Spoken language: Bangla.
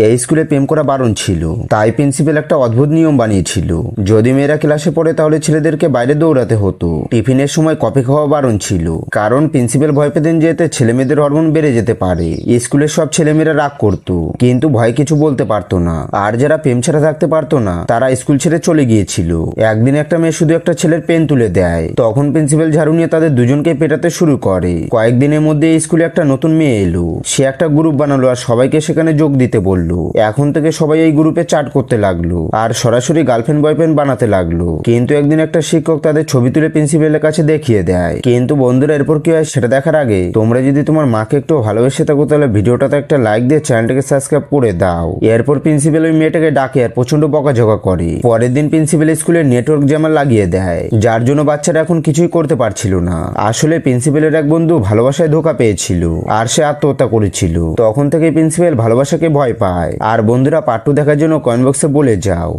এই স্কুলে প্রেম করা বারণ ছিল। তাই প্রিন্সিপাল একটা অদ্ভুত নিয়ম বানিয়েছিল। যদি মেয়েরা ক্লাসে পড়ে, তাহলে ছেলেদেরকে বাইরে দৌড়াতে হতো। টিফিনের সময় কফি খাওয়া বারণ ছিল। কারণ প্রিন্সিপাল ভয় পেতেন যে এতে ছেলে মেয়েদের হরমোন বেড়ে যেতে পারে। স্কুলের সব ছেলেমেয়েরা রাগ করতো। কিন্তু ভয় কিছু বলতে পারতো না। আর যারা প্রেম ছাড়া থাকতে পারতো না, তারা স্কুল ছেড়ে চলে গিয়েছিল। একদিন একটা মেয়ে শুধু একটা ছেলের পেন তুলে দেয়। তখন প্রিন্সিপাল ঝাড়ু নিয়ে তাদের দুজনকে পেটাতে শুরু করে। কয়েকদিনের মধ্যে স্কুলে একটা নতুন মেয়ে এলো। সে একটা গ্রুপ বানালো আর সবাইকে সেখানে যোগ দিতে বলল। এখন থেকে সবাই এই গ্রুপে চাট করতে লাগল আর সরাসরি গার্লফ্রেন্ড বয়ফ্রেন্ড বানাতে লাগল। কিন্তু একদিন একটা শিক্ষক তাদের ছবি তুলে প্রিন্সিপালের কাছে দেখিয়ে দেয়। কিন্তু বন্ধুরা, এরপর কি হয় সেটা দেখার আগে তোমরা যদি তোমার মাকে একটু ভালোবেসে থাকো, তাহলে ভিডিওটাতে একটা লাইক দিয়ে চ্যানেলটাকে সাবস্ক্রাইব করে দাও। এরপর প্রিন্সিপাল ওই মেয়েটাকে ডাকে আর প্রচণ্ড বকাঝকা করে। পরের দিন প্রিন্সিপাল স্কুলে নেটওয়ার্ক জ্যামার লাগিয়ে দেয়, যার জন্য বাচ্চারা এখন কিছুই করতে পারছিল না। আসলে প্রিন্সিপালের এক বন্ধু ভালোবাসায় ধোকা পেয়েছিল আর সে আত্মহত্যা করেছিল। তখন থেকে প্রিন্সিপাল ভালোবাসাকে ভয় পায়। আর বন্ধুরা পার্ট টু দেখার জন্য কমেন্ট বক্সে বলে যাও।